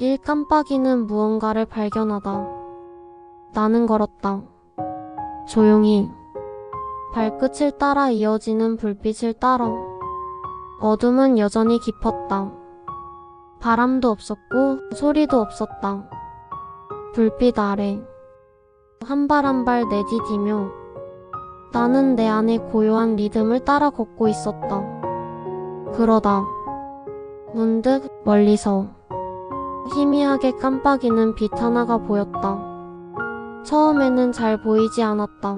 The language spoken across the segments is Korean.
일 깜빡이는 무언가를 발견하다. 나는 걸었다. 조용히. 발끝을 따라 이어지는 불빛을 따라. 어둠은 여전히 깊었다. 바람도 없었고 소리도 없었다. 불빛 아래 한 발 한 발 내디디며 나는 내 안의 고요한 리듬을 따라 걷고 있었다. 그러다 문득 멀리서 희미하게 깜빡이는 빛 하나가 보였다. 처음에는 잘 보이지 않았다.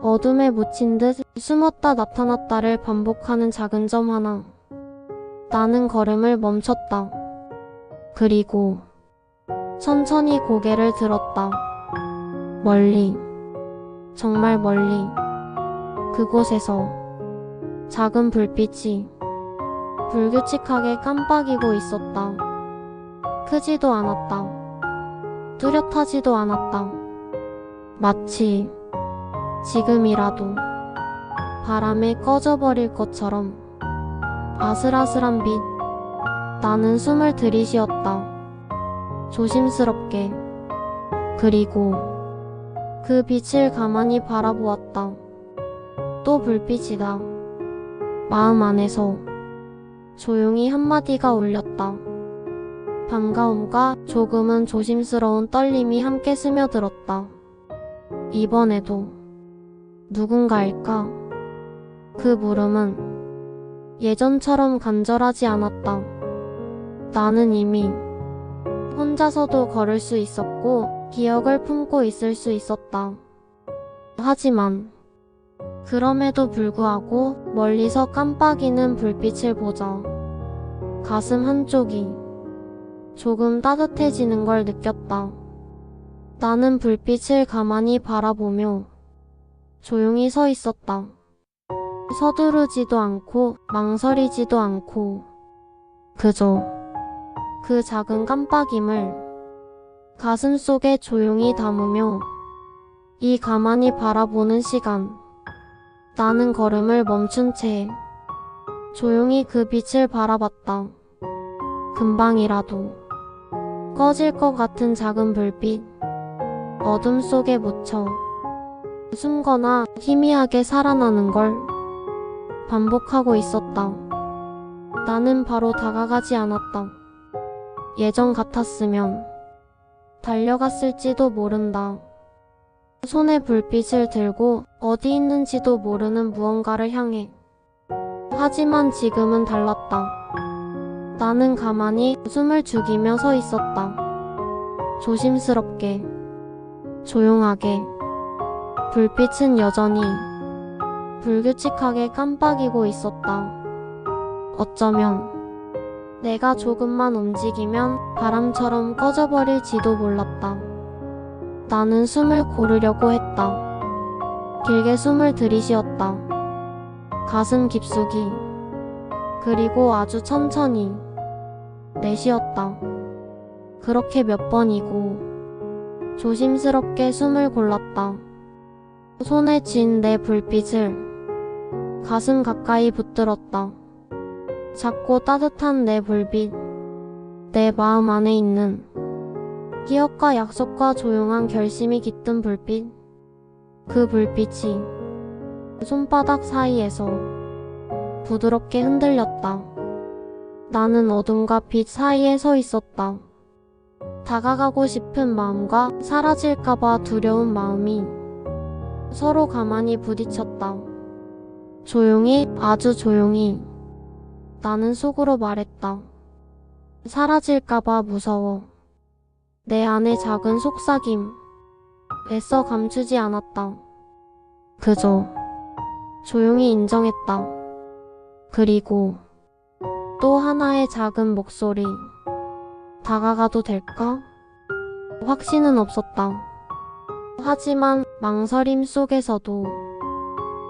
어둠에 묻힌 듯 숨었다 나타났다를 반복하는 작은 점 하나. 나는 걸음을 멈췄다. 그리고 천천히 고개를 들었다. 멀리, 정말 멀리, 그곳에서 작은 불빛이 불규칙하게 깜빡이고 있었다. 크지도 않았다. 뚜렷하지도 않았다. 마치 지금이라도 바람에 꺼져버릴 것처럼 아슬아슬한 빛. 나는 숨을 들이쉬었다. 조심스럽게. 그리고 그 빛을 가만히 바라보았다. 또 불빛이다. 마음 안에서 조용히 한마디가 울렸다. 반가움과 조금은 조심스러운 떨림이 함께 스며들었다. 이번에도 누군가일까? 그 물음은 예전처럼 간절하지 않았다. 나는 이미 혼자서도 걸을 수 있었고 기억을 품고 있을 수 있었다. 하지만 그럼에도 불구하고 멀리서 깜빡이는 불빛을 보자 가슴 한쪽이 조금 따뜻해지는 걸 느꼈다. 나는 불빛을 가만히 바라보며 조용히 서 있었다. 서두르지도 않고 망설이지도 않고 그저 그 작은 깜빡임을 가슴 속에 조용히 담으며 이 가만히 바라보는 시간 나는 걸음을 멈춘 채 조용히 그 빛을 바라봤다. 금방이라도 꺼질 것 같은 작은 불빛 어둠 속에 묻혀 숨거나 희미하게 살아나는 걸 반복하고 있었다. 나는 바로 다가가지 않았다. 예전 같았으면 달려갔을지도 모른다. 손에 불빛을 들고 어디 있는지도 모르는 무언가를 향해. 하지만 지금은 달랐다. 나는 가만히 숨을 죽이며 서 있었다. 조심스럽게, 조용하게. 불빛은 여전히 불규칙하게 깜빡이고 있었다. 어쩌면 내가 조금만 움직이면 바람처럼 꺼져버릴지도 몰랐다. 나는 숨을 고르려고 했다. 길게 숨을 들이쉬었다. 가슴 깊숙이. 그리고 아주 천천히 내쉬었다. 그렇게 몇 번이고 조심스럽게 숨을 골랐다. 손에 쥔 내 불빛을 가슴 가까이 붙들었다. 작고 따뜻한 내 불빛, 내 마음 안에 있는 기억과 약속과 조용한 결심이 깃든 불빛, 그 불빛이 손바닥 사이에서 부드럽게 흔들렸다. 나는 어둠과 빛 사이에 서 있었다. 다가가고 싶은 마음과 사라질까봐 두려운 마음이 서로 가만히 부딪혔다. 조용히, 아주 조용히. 나는 속으로 말했다. 사라질까봐 무서워. 내 안의 작은 속삭임. 애써 감추지 않았다. 그저 조용히 인정했다. 그리고 또 하나의 작은 목소리. 다가가도 될까? 확신은 없었다. 하지만 망설임 속에서도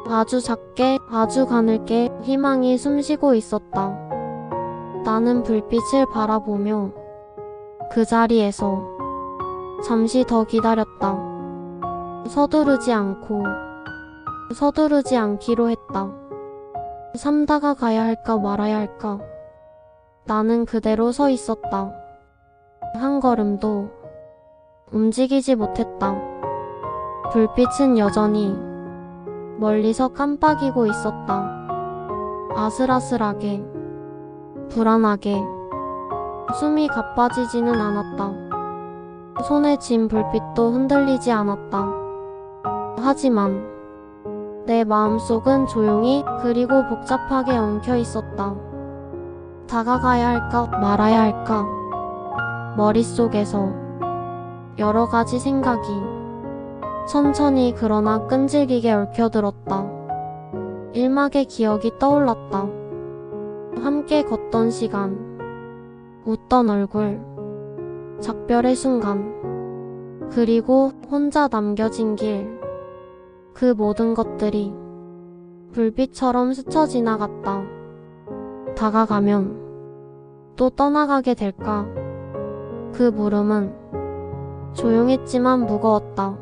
아주 작게, 아주 가늘게 희망이 숨쉬고 있었다. 나는 불빛을 바라보며 그 자리에서 잠시 더 기다렸다. 서두르지 않고 서두르지 않기로 했다. 삼다가 가야 할까 말아야 할까. 나는 그대로 서 있었다. 한 걸음도 움직이지 못했다. 불빛은 여전히 멀리서 깜빡이고 있었다. 아슬아슬하게, 불안하게, 숨이 가빠지지는 않았다. 손에 쥔 불빛도 흔들리지 않았다. 하지만 내 마음속은 조용히 그리고 복잡하게 엉켜 있었다. 다가가야 할까 말아야 할까 머릿속에서 여러 가지 생각이 천천히 그러나 끈질기게 얽혀들었다. 일막의 기억이 떠올랐다. 함께 걷던 시간, 웃던 얼굴, 작별의 순간, 그리고 혼자 남겨진 길, 그 모든 것들이 불빛처럼 스쳐 지나갔다. 다가가면 또 떠나가게 될까? 그 물음은 조용했지만 무거웠다.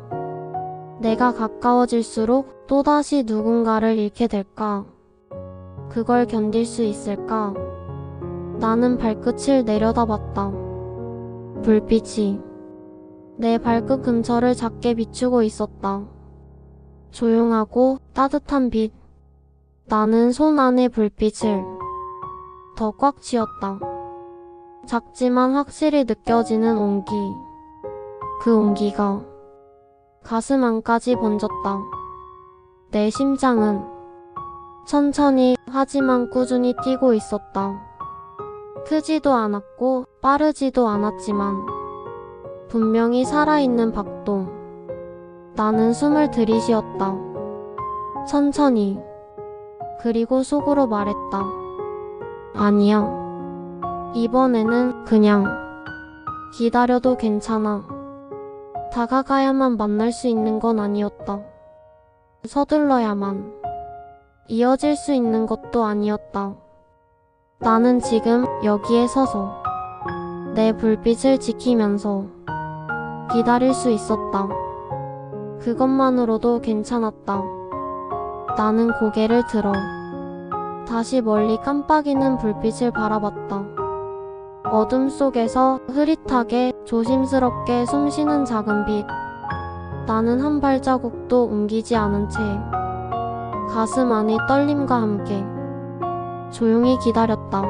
내가 가까워질수록 또다시 누군가를 잃게 될까? 그걸 견딜 수 있을까? 나는 발끝을 내려다봤다. 불빛이 내 발끝 근처를 작게 비추고 있었다. 조용하고 따뜻한 빛. 나는 손 안의 불빛을 더 꽉 쥐었다. 작지만 확실히 느껴지는 온기. 그 온기가 가슴 안까지 번졌다. 내 심장은 천천히 하지만 꾸준히 뛰고 있었다. 크지도 않았고 빠르지도 않았지만 분명히 살아있는 박동. 나는 숨을 들이쉬었다. 천천히. 그리고 속으로 말했다. 아니야. 이번에는 그냥 기다려도 괜찮아. 다가가야만 만날 수 있는 건 아니었다. 서둘러야만 이어질 수 있는 것도 아니었다. 나는 지금 여기에 서서 내 불빛을 지키면서 기다릴 수 있었다. 그것만으로도 괜찮았다. 나는 고개를 들어 다시 멀리 깜빡이는 불빛을 바라봤다. 어둠 속에서 흐릿하게 조심스럽게 숨쉬는 작은 빛. 나는 한 발자국도 옮기지 않은 채 가슴 안의 떨림과 함께 조용히 기다렸다.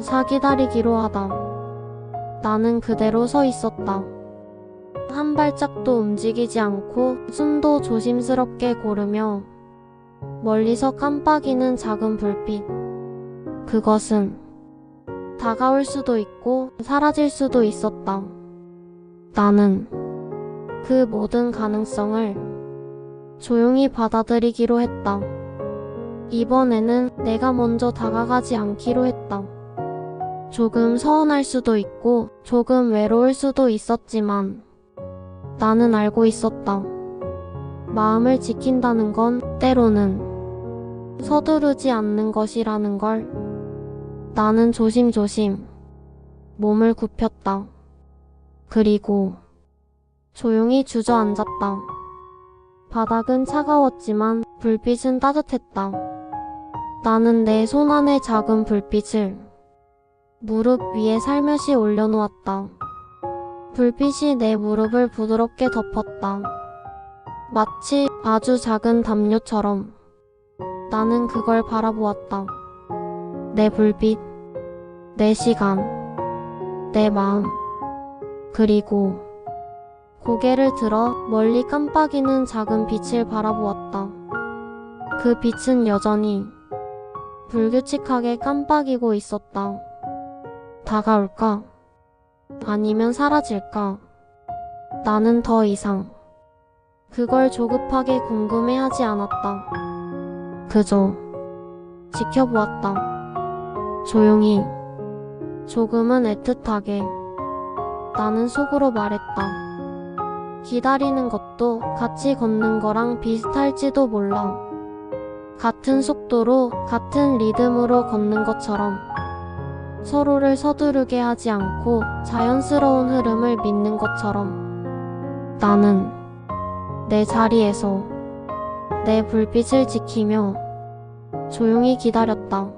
사기다리기로 하다. 나는 그대로 서 있었다. 한 발짝도 움직이지 않고 숨도 조심스럽게 고르며 멀리서 깜빡이는 작은 불빛. 그것은 다가올 수도 있고 사라질 수도 있었다. 나는 그 모든 가능성을 조용히 받아들이기로 했다. 이번에는 내가 먼저 다가가지 않기로 했다. 조금 서운할 수도 있고 조금 외로울 수도 있었지만 나는 알고 있었다. 마음을 지킨다는 건 때로는 서두르지 않는 것이라는 걸. 나는 조심조심 몸을 굽혔다. 그리고 조용히 주저앉았다. 바닥은 차가웠지만 불빛은 따뜻했다. 나는 내 손 안의 작은 불빛을 무릎 위에 살며시 올려놓았다. 불빛이 내 무릎을 부드럽게 덮었다. 마치 아주 작은 담요처럼 나는 그걸 바라보았다. 내 불빛, 내 시간, 내 마음, 그리고 고개를 들어 멀리 깜빡이는 작은 빛을 바라보았다. 그 빛은 여전히 불규칙하게 깜빡이고 있었다. 다가올까? 아니면 사라질까? 나는 더 이상 그걸 조급하게 궁금해하지 않았다. 그저 지켜보았다. 조용히, 조금은 애틋하게 나는 속으로 말했다. 기다리는 것도 같이 걷는 거랑 비슷할지도 몰라. 같은 속도로, 같은 리듬으로 걷는 것처럼 서로를 서두르게 하지 않고 자연스러운 흐름을 믿는 것처럼 나는 내 자리에서 내 불빛을 지키며 조용히 기다렸다.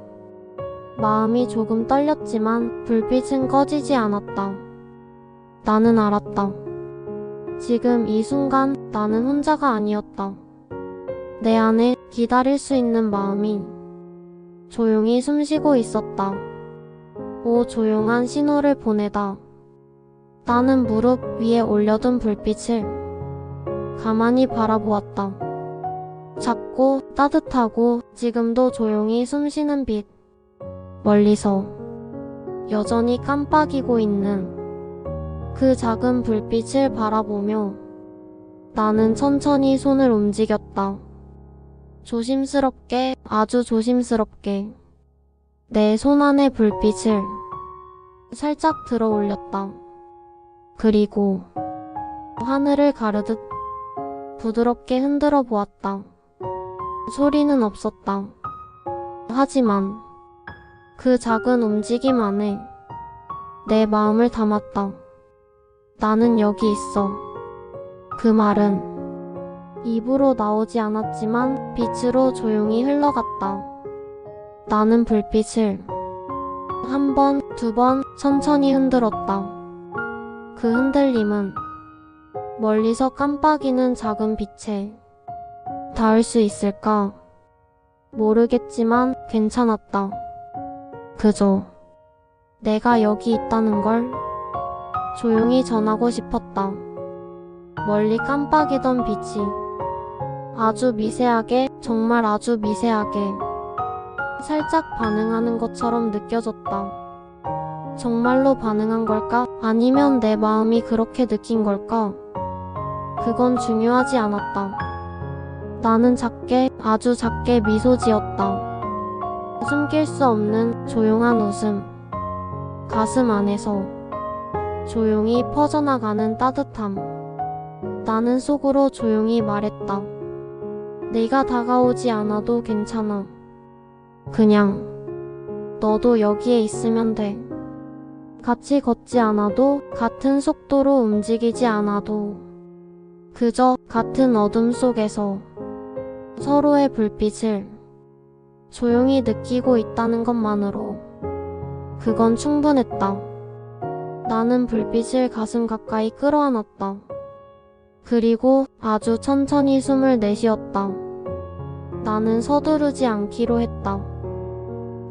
마음이 조금 떨렸지만 불빛은 꺼지지 않았다. 나는 알았다. 지금 이 순간 나는 혼자가 아니었다. 내 안에 기다릴 수 있는 마음이 조용히 숨쉬고 있었다. 오 조용한 신호를 보내다. 나는 무릎 위에 올려둔 불빛을 가만히 바라보았다. 작고 따뜻하고 지금도 조용히 숨쉬는 빛. 멀리서 여전히 깜빡이고 있는 그 작은 불빛을 바라보며 나는 천천히 손을 움직였다. 조심스럽게, 아주 조심스럽게 내 손 안의 불빛을 살짝 들어 올렸다. 그리고 하늘을 가르듯 부드럽게 흔들어 보았다. 소리는 없었다. 하지만 그 작은 움직임 안에 내 마음을 담았다. 나는 여기 있어. 그 말은 입으로 나오지 않았지만 빛으로 조용히 흘러갔다. 나는 불빛을 한 번, 두 번 천천히 흔들었다. 그 흔들림은 멀리서 깜빡이는 작은 빛에 닿을 수 있을까? 모르겠지만 괜찮았다. 그저 내가 여기 있다는 걸 조용히 전하고 싶었다. 멀리 깜빡이던 빛이 아주 미세하게, 정말 아주 미세하게 살짝 반응하는 것처럼 느껴졌다. 정말로 반응한 걸까? 아니면 내 마음이 그렇게 느낀 걸까? 그건 중요하지 않았다. 나는 작게, 아주 작게 미소 지었다. 숨길 수 없는 조용한 웃음. 가슴 안에서 조용히 퍼져나가는 따뜻함. 나는 속으로 조용히 말했다. 내가 다가오지 않아도 괜찮아. 그냥 너도 여기에 있으면 돼. 같이 걷지 않아도 같은 속도로 움직이지 않아도 그저 같은 어둠 속에서 서로의 불빛을 조용히 느끼고 있다는 것만으로 그건 충분했다. 나는 불빛을 가슴 가까이 끌어안았다. 그리고 아주 천천히 숨을 내쉬었다. 나는 서두르지 않기로 했다.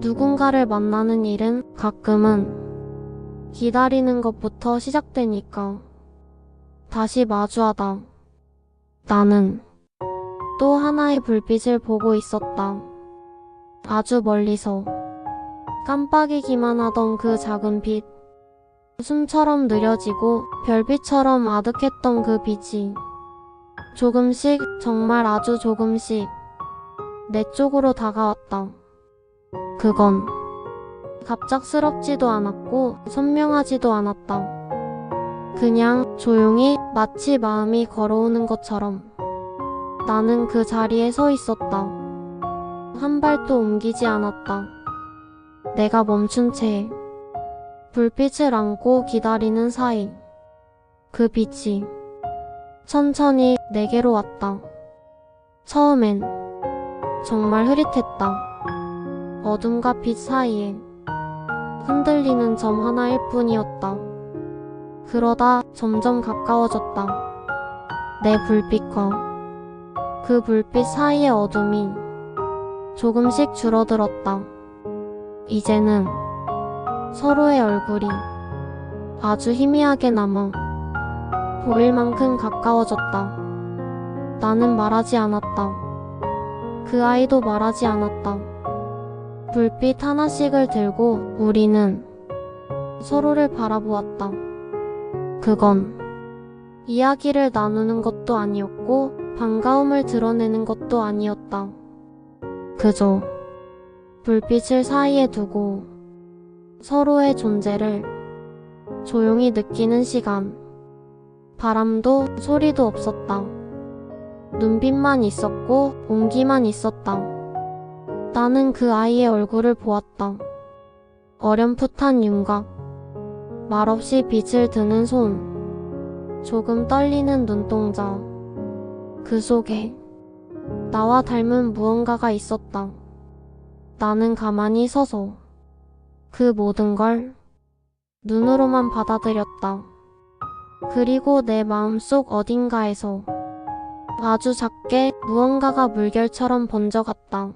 누군가를 만나는 일은 가끔은 기다리는 것부터 시작되니까. 다시 마주하다. 나는 또 하나의 불빛을 보고 있었다. 아주 멀리서 깜빡이기만 하던 그 작은 빛. 숨처럼 느려지고 별빛처럼 아득했던 그 빛이 조금씩, 정말 아주 조금씩 내 쪽으로 다가왔다. 그건 갑작스럽지도 않았고 선명하지도 않았다. 그냥 조용히 마치 마음이 걸어오는 것처럼 나는 그 자리에 서 있었다. 한 발도 옮기지 않았다. 내가 멈춘 채 불빛을 안고 기다리는 사이 그 빛이 천천히 내게로 왔다. 처음엔 정말 흐릿했다. 어둠과 빛 사이에 흔들리는 점 하나일 뿐이었다. 그러다 점점 가까워졌다. 내 불빛과 그 불빛 사이의 어둠이 조금씩 줄어들었다. 이제는 서로의 얼굴이 아주 희미하게 남아 보일 만큼 가까워졌다. 나는 말하지 않았다. 그 아이도 말하지 않았다. 불빛 하나씩을 들고 우리는 서로를 바라보았다. 그건 이야기를 나누는 것도 아니었고 반가움을 드러내는 것도 아니었다. 그저 불빛을 사이에 두고 서로의 존재를 조용히 느끼는 시간. 바람도 소리도 없었다. 눈빛만 있었고 온기만 있었다. 나는 그 아이의 얼굴을 보았다. 어렴풋한 윤곽. 말없이 빛을 드는 손. 조금 떨리는 눈동자. 그 속에 나와 닮은 무언가가 있었다. 나는 가만히 서서 그 모든 걸 눈으로만 받아들였다. 그리고 내 마음속 어딘가에서 아주 작게 무언가가 물결처럼 번져갔다.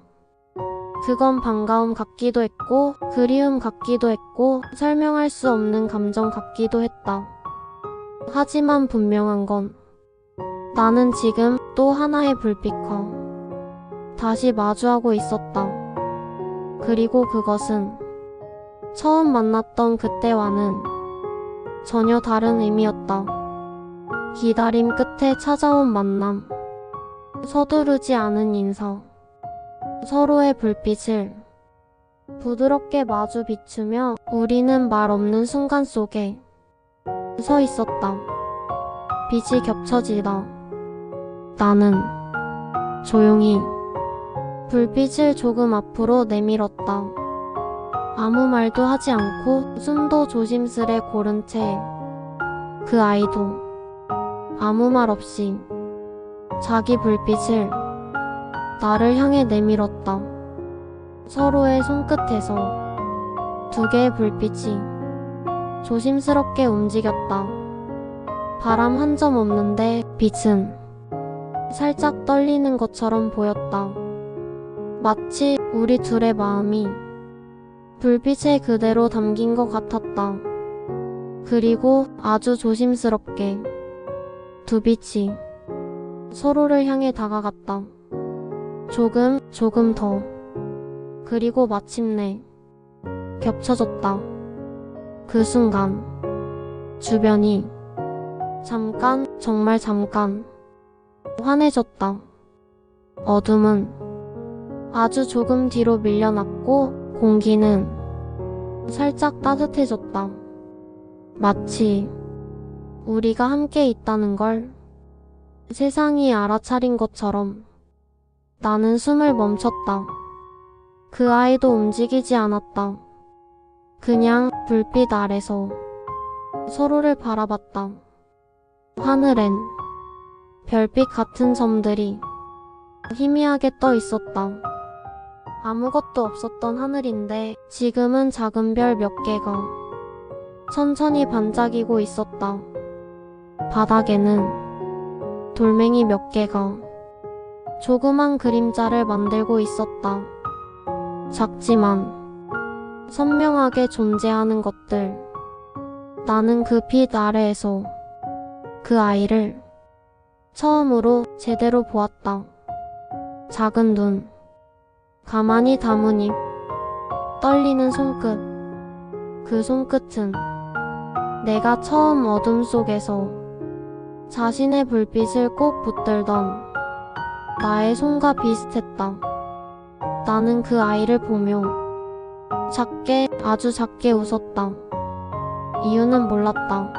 그건 반가움 같기도 했고, 그리움 같기도 했고, 설명할 수 없는 감정 같기도 했다. 하지만 분명한 건, 나는 지금 또 하나의 불빛과 다시 마주하고 있었다. 그리고 그것은 처음 만났던 그때와는 전혀 다른 의미였다. 기다림 끝에 찾아온 만남. 서두르지 않은 인사. 서로의 불빛을 부드럽게 마주 비추며 우리는 말 없는 순간 속에 서 있었다. 빛이 겹쳐지다. 나는 조용히 불빛을 조금 앞으로 내밀었다. 아무 말도 하지 않고 숨도 조심스레 고른 채 그 아이도 아무 말 없이 자기 불빛을 나를 향해 내밀었다. 서로의 손끝에서 두 개의 불빛이 조심스럽게 움직였다. 바람 한 점 없는데 빛은 살짝 떨리는 것처럼 보였다. 마치 우리 둘의 마음이 불빛에 그대로 담긴 것 같았다. 그리고 아주 조심스럽게 두 빛이 서로를 향해 다가갔다. 조금, 조금 더. 그리고 마침내 겹쳐졌다. 그 순간 주변이 잠깐, 정말 잠깐 환해졌다. 어둠은 아주 조금 뒤로 밀려났고 공기는 살짝 따뜻해졌다. 마치 우리가 함께 있다는 걸 세상이 알아차린 것처럼 나는 숨을 멈췄다. 그 아이도 움직이지 않았다. 그냥 불빛 아래서 서로를 바라봤다. 하늘엔 별빛 같은 점들이 희미하게 떠 있었다. 아무것도 없었던 하늘인데 지금은 작은 별 몇 개가 천천히 반짝이고 있었다. 바닥에는 돌멩이 몇 개가 조그만 그림자를 만들고 있었다. 작지만 선명하게 존재하는 것들. 나는 그 빛 아래에서 그 아이를 처음으로 제대로 보았다. 작은 눈, 가만히 담은 입, 떨리는 손끝. 그 손끝은 내가 처음 어둠 속에서 자신의 불빛을 꼭 붙들던 나의 손과 비슷했다. 나는 그 아이를 보며 작게, 아주 작게 웃었다. 이유는 몰랐다.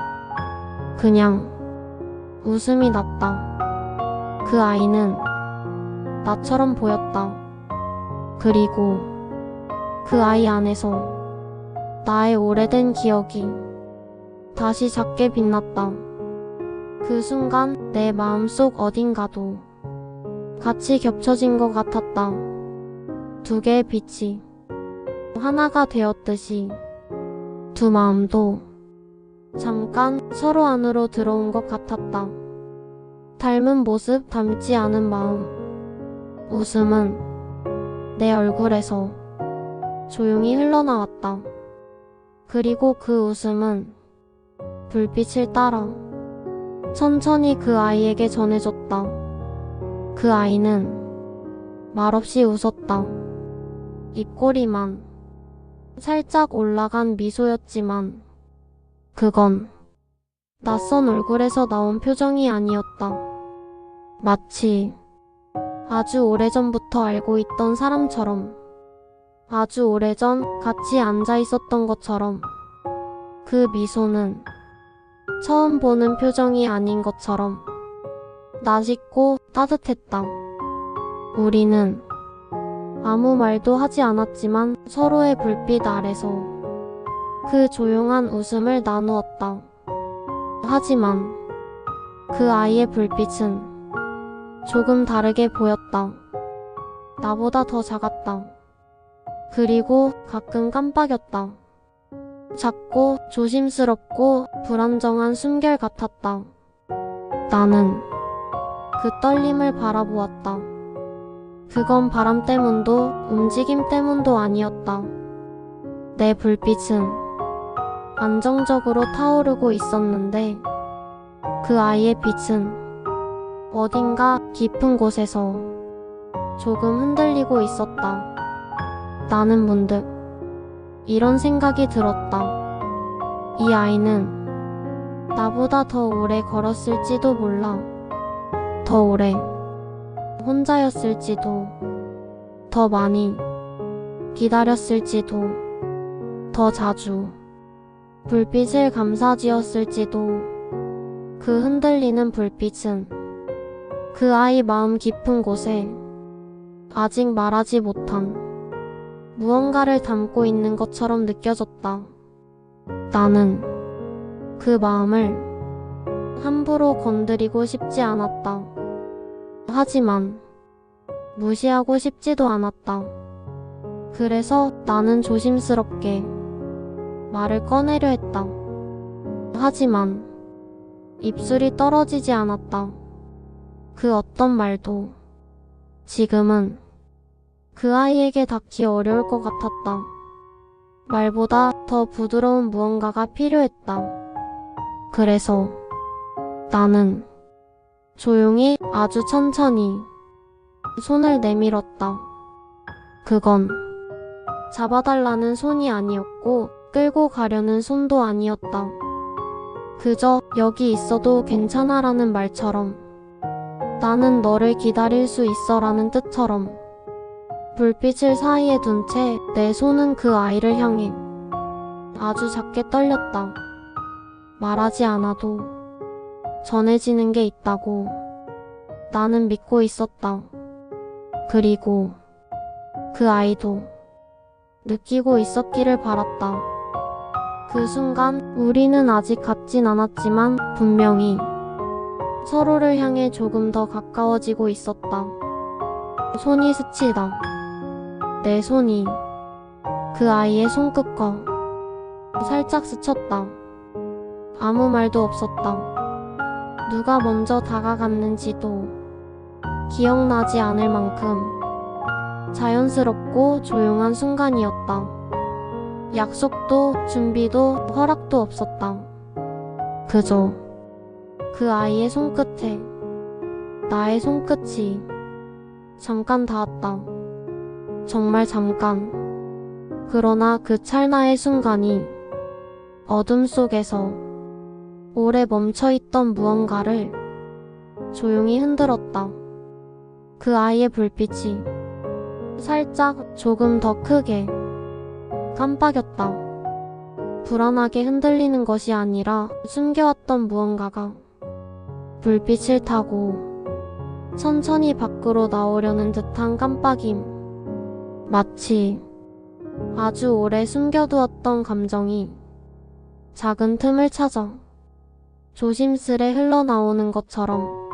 그냥 웃음이 났다. 그 아이는 나처럼 보였다. 그리고 그 아이 안에서 나의 오래된 기억이 다시 작게 빛났다. 그 순간 내 마음속 어딘가도 같이 겹쳐진 것 같았다. 두 개의 빛이 하나가 되었듯이 두 마음도 잠깐 서로 안으로 들어온 것 같았다. 닮은 모습, 닮지 않은 마음. 웃음은 내 얼굴에서 조용히 흘러나왔다. 그리고 그 웃음은 불빛을 따라 천천히 그 아이에게 전해졌다. 그 아이는 말없이 웃었다. 입꼬리만 살짝 올라간 미소였지만 그건 낯선 얼굴에서 나온 표정이 아니었다. 마치 아주 오래전부터 알고 있던 사람처럼 아주 오래전 같이 앉아 있었던 것처럼 그 미소는 처음 보는 표정이 아닌 것처럼 낯익고 따뜻했다. 우리는 아무 말도 하지 않았지만 서로의 불빛 아래서 그 조용한 웃음을 나누었다. 하지만 그 아이의 불빛은 조금 다르게 보였다. 나보다 더 작았다. 그리고 가끔 깜빡였다. 작고 조심스럽고 불안정한 숨결 같았다. 나는 그 떨림을 바라보았다. 그건 바람 때문도 움직임 때문도 아니었다. 내 불빛은 안정적으로 타오르고 있었는데 그 아이의 빛은 어딘가 깊은 곳에서 조금 흔들리고 있었다. 나는 문득 이런 생각이 들었다. 이 아이는 나보다 더 오래 걸었을지도 몰라. 더 오래 혼자였을지도, 더 많이 기다렸을지도, 더 자주 불빛을 감사지었을지도, 그 흔들리는 불빛은 그 아이 마음 깊은 곳에 아직 말하지 못한 무언가를 담고 있는 것처럼 느껴졌다. 나는 그 마음을 함부로 건드리고 싶지 않았다. 하지만 무시하고 싶지도 않았다. 그래서 나는 조심스럽게 말을 꺼내려 했다. 하지만 입술이 떨어지지 않았다. 그 어떤 말도 지금은 그 아이에게 닿기 어려울 것 같았다. 말보다 더 부드러운 무언가가 필요했다. 그래서 나는 조용히 아주 천천히 손을 내밀었다. 그건 잡아달라는 손이 아니었고 끌고 가려는 손도 아니었다. 그저 여기 있어도 괜찮아라는 말처럼 나는 너를 기다릴 수 있어라는 뜻처럼 불빛을 사이에 둔 채 내 손은 그 아이를 향해 아주 작게 떨렸다. 말하지 않아도 전해지는 게 있다고 나는 믿고 있었다. 그리고 그 아이도 느끼고 있었기를 바랐다. 그 순간 우리는 아직 같진 않았지만 분명히 서로를 향해 조금 더 가까워지고 있었다. 손이 스치다. 내 손이 그 아이의 손끝과 살짝 스쳤다. 아무 말도 없었다. 누가 먼저 다가갔는지도 기억나지 않을 만큼 자연스럽고 조용한 순간이었다. 약속도 준비도 허락도 없었다. 그저 그 아이의 손끝에 나의 손끝이 잠깐 닿았다. 정말 잠깐. 그러나 그 찰나의 순간이 어둠 속에서 오래 멈춰있던 무언가를 조용히 흔들었다. 그 아이의 불빛이 살짝 조금 더 크게 깜빡였다. 불안하게 흔들리는 것이 아니라 숨겨왔던 무언가가 불빛을 타고 천천히 밖으로 나오려는 듯한 깜빡임. 마치 아주 오래 숨겨두었던 감정이 작은 틈을 찾아 조심스레 흘러나오는 것처럼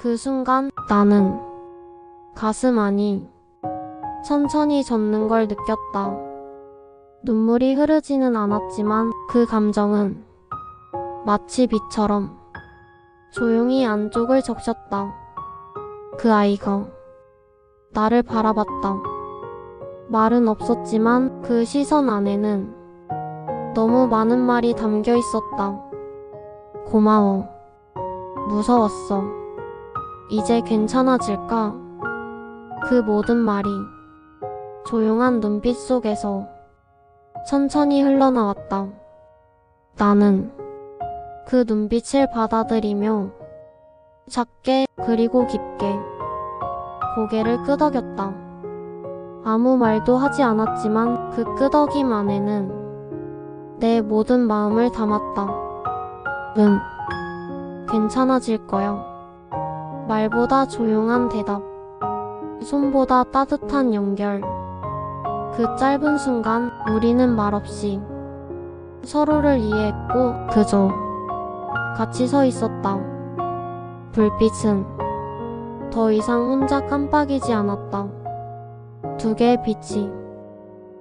그 순간 나는 가슴 안이 천천히 젖는 걸 느꼈다. 눈물이 흐르지는 않았지만 그 감정은 마치 빛처럼 조용히 안쪽을 적셨다. 그 아이가 나를 바라봤다. 말은 없었지만 그 시선 안에는 너무 많은 말이 담겨 있었다. 고마워. 무서웠어. 이제 괜찮아질까? 그 모든 말이 조용한 눈빛 속에서 천천히 흘러나왔다. 나는 그 눈빛을 받아들이며 작게 그리고 깊게 고개를 끄덕였다. 아무 말도 하지 않았지만 그 끄덕임 안에는 내 모든 마음을 담았다. 응, 괜찮아질 거야. 말보다 조용한 대답, 손보다 따뜻한 연결. 그 짧은 순간 우리는 말없이 서로를 이해했고 그저 같이 서 있었다. 불빛은 더 이상 혼자 깜빡이지 않았다. 두 개의 빛이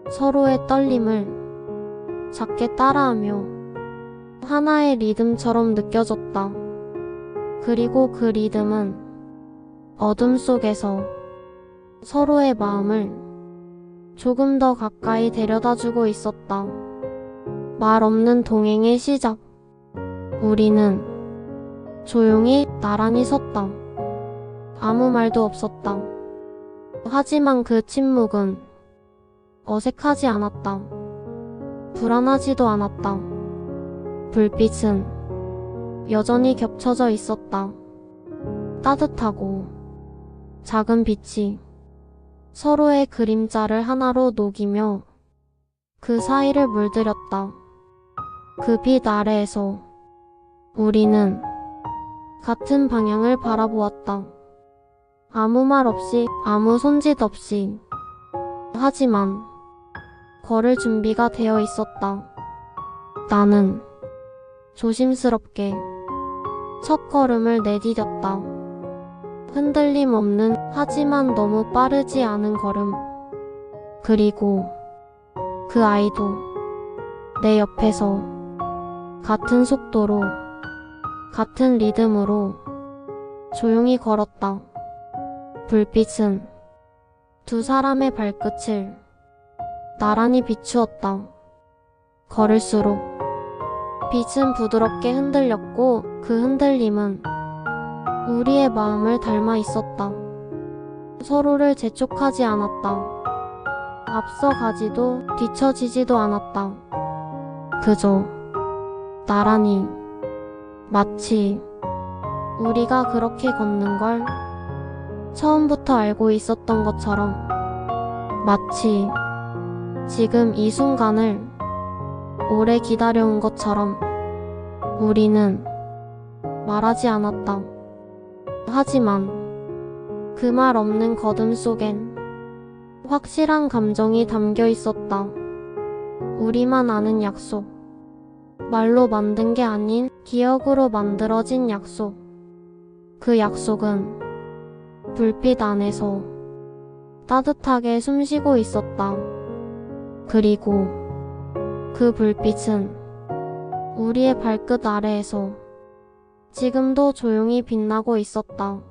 서로의 떨림을 작게 따라하며 하나의 리듬처럼 느껴졌다. 그리고 그 리듬은 어둠 속에서 서로의 마음을 조금 더 가까이 데려다 주고 있었다. 말 없는 동행의 시작. 우리는 조용히 나란히 섰다. 아무 말도 없었다. 하지만 그 침묵은 어색하지 않았다. 불안하지도 않았다. 불빛은 여전히 겹쳐져 있었다. 따뜻하고 작은 빛이 서로의 그림자를 하나로 녹이며 그 사이를 물들였다. 그 빛 아래에서 우리는 같은 방향을 바라보았다. 아무 말 없이, 아무 손짓 없이. 하지만 걸을 준비가 되어 있었다. 나는 조심스럽게 첫 걸음을 내디뎠다. 흔들림 없는 하지만 너무 빠르지 않은 걸음. 그리고 그 아이도 내 옆에서 같은 속도로 같은 리듬으로 조용히 걸었다. 불빛은 두 사람의 발끝을 나란히 비추었다. 걸을수록 빛은 부드럽게 흔들렸고 그 흔들림은 우리의 마음을 닮아 있었다. 서로를 재촉하지 않았다. 앞서 가지도 뒤처지지도 않았다. 그저 나란히 마치 우리가 그렇게 걷는 걸 처음부터 알고 있었던 것처럼 마치 지금 이 순간을 오래 기다려온 것처럼 우리는 말하지 않았다. 하지만 그 말 없는 거듭 속엔 확실한 감정이 담겨 있었다. 우리만 아는 약속. 말로 만든 게 아닌 기억으로 만들어진 약속. 그 약속은 불빛 안에서 따뜻하게 숨쉬고 있었다. 그리고 그 불빛은 우리의 발끝 아래에서 지금도 조용히 빛나고 있었다.